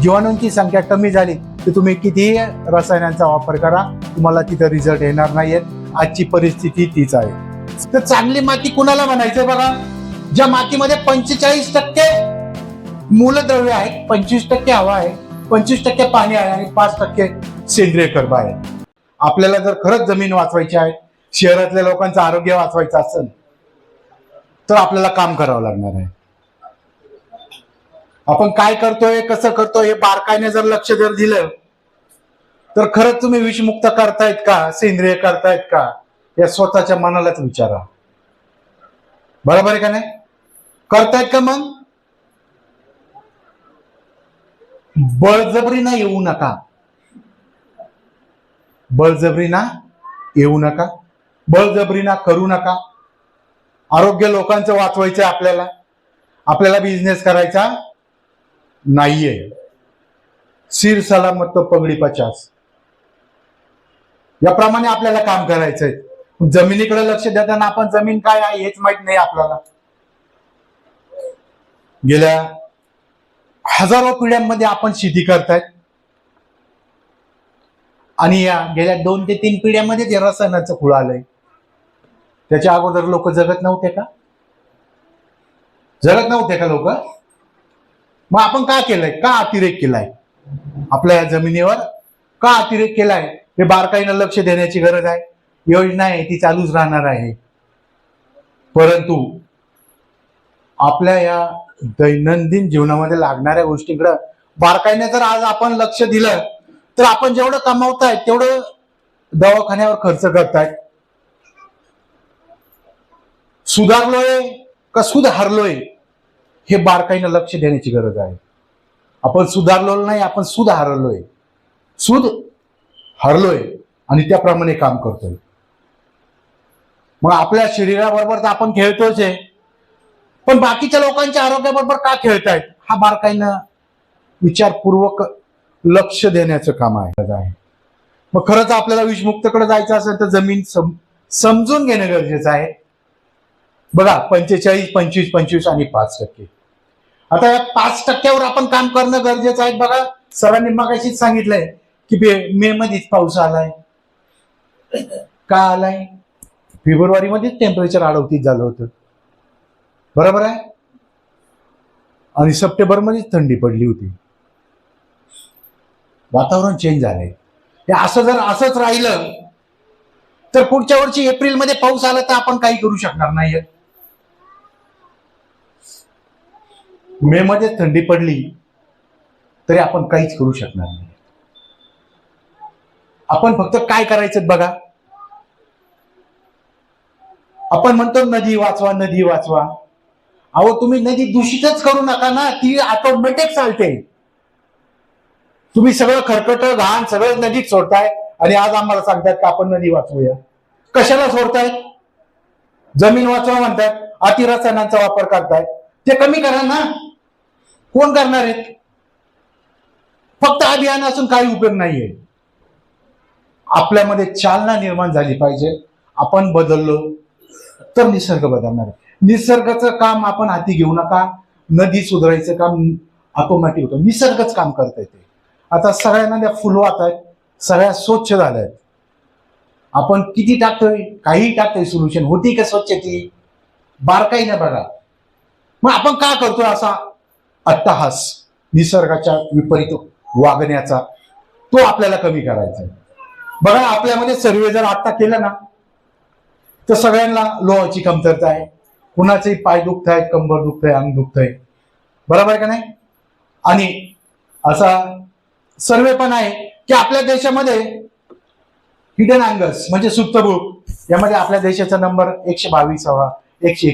जीवाणूंची संख्या कमी झाली तर तुम्ही कितीही रसायनांचा वापर करा तुम्हाला तिथं रिझल्ट येणार नाहीयेत आजची परिस्थिती तीच आहे. तर चांगली माती कुणाला म्हणायचं बघा? ज्या मातीमध्ये पंचेचाळीस टक्के मूलद्रव्य आहे पंचवीस टक्के हवा आहे पंचवीस टक्के पाणी आहे आणि पाच टक्के सेंद्रिय कर्ब आहे. आपल्याला जर खरंच जमीन वाचवायची आहे शहरातल्या लोकांचं आरोग्य वाचवायचं असेल तर आपल्याला काम करावं लागणार आहे. आपण काय करतोय कसं करतोय हे बारकाईने जर लक्ष जर दिलं तर खरंच तुम्ही विषमुक्त करतायत का? सेंद्रिय करतायत का? या स्वतःच्या मनालाच विचारा. बरोबर आहे का नाही? करतायत का मग? बळजबरीना येऊ नका. बळजबरीना येऊ नका. बळजबरीना करू नका. आरोग्य लोकांचं वाचवायचं आहे आपल्याला. आपल्याला बिझनेस करायचा. नाहीये. सिर सलामत तो पगडी पचास. याप्रमाणे आपल्याला काम करायचंय. जमिनीकडे लक्ष देताना आपण जमीन काय आहे हेच माहीत नाही आपल्याला. गेल्या हजारो पिढ्यांमध्ये आपण शेती करतायत. आणि या गेल्या दोन ते तीन पिढ्यामध्ये जे रसायनाचं फुळ आलंय. त्याच्या अगोदर लोक जगत नव्हते का? जगत नव्हते का लोक? मग आपण का केलंय? का अतिरेक केलाय? आपल्या या जमिनीवर का अतिरेक केलाय? हे बारकाईनं लक्ष देण्याची गरज आहे. योजना आहे ती चालूच राहणार आहे. परंतु आपल्या या दैनंदिन जीवनामध्ये लागणाऱ्या गोष्टीकडं बारकाईने जर आज आपण लक्ष दिलं तर आपण जेवढं कमावताय तेवढं दवाखान्यावर खर्च करताय. सुधारलोय का सुधारलोय? हे बारकाईनं लक्ष देण्याची गरज आहे. आपण सुधारलो नाही आपण सुद हरलोय सुध हरलोय आणि त्याप्रमाणे काम करतोय. मग आपल्या शरीराबरोबर तर आपण खेळतोच आहे. पण बाकीच्या लोकांच्या आरोग्याबरोबर का खेळतायत? हा बारकाईनं विचारपूर्वक लक्ष देण्याचं काम आहे. आहे. मग खरंच आपल्याला विषमुक्तकडे जायचं असेल तर जमीन सम- समजून घेणं गरजेचं आहे. बघा पंचेचाळीस पंचवीस पंचवीस आणि पाच टक्के. आता या पाच टक्क्यावर आपण काम करणं गरजेचं आहे. बघा सरांनी मगाशीच सांगितलंय की मे- मध्येच पाऊस आलाय. का आलाय? फेब्रुवारी मध्येच टेम्परेचर अडवतीस झालं होतं. बरोबर आहे? आणि सप्टेंबर मध्येच थंडी पडली होती. वातावरण चेंज झालंय. हे असं जर असंच राहिलं तर पुढच्या वर्षी एप्रिलमध्ये पाऊस आला तर आपण काही करू शकणार नाही मे मध्ये थंडी पडली तरी आपण काहीच करू शकणार नाही. आपण फक्त काय करायचं बघा. आपण म्हणतो नदी वाचवा नदी वाचवा. अहो तुम्ही नदी दूषितच करू नका ना ती ऑटोमॅटिक चालते. तुम्ही सगळं खरकट घाण सगळं नदीत सोडताय आणि आज आम्हाला सांगतायत का आपण नदी वाचवूया. कशाला सोडतायत जमीन वाचवा म्हणतायत अतिरसायनांचा वापर करतायत. ते कमी करा ना. कोण करणार आहेत? फक्त अभियान असून काही उपयोग नाहीये. आपल्यामध्ये चालना निर्माण झाली पाहिजे. आपण बदललो तर निसर्ग बदलणार. आहे निसर्गाचं काम आपण हाती घेऊ नका. नदी सुधारायचं काम ऑटोमॅटिक होतं. निसर्गच काम करता येते आता सगळ्यांना त्या फुलवात आहेत सगळ्या स्वच्छ झाल्या आहेत आपण किती टाकतोय? काही टाकतोय सोल्युशन होती का स्वच्छ ती बारकाई ना बघा. मग आपण का करतोय असा अट्टहास निसर्गाच्या विपरीत वागण्याचा तो आपल्याला कमी करायचा आहे. बघा आपल्यामध्ये सर्वे जर आत्ता केला ना तर सगळ्यांना लोहाची कमतरता आहे. कुणाचेही पाय दुखत आहेत कंबर दुखत आहे अंग दुखत आहे. बरोबर आहे का नाही? आणि असा सर्वे पण आहे की आपल्या देशामध्ये हिडन अँगल्स म्हणजे सुप्तभूक यामध्ये आपल्या देशाचा नंबर एकशे बावीस हवा एकशे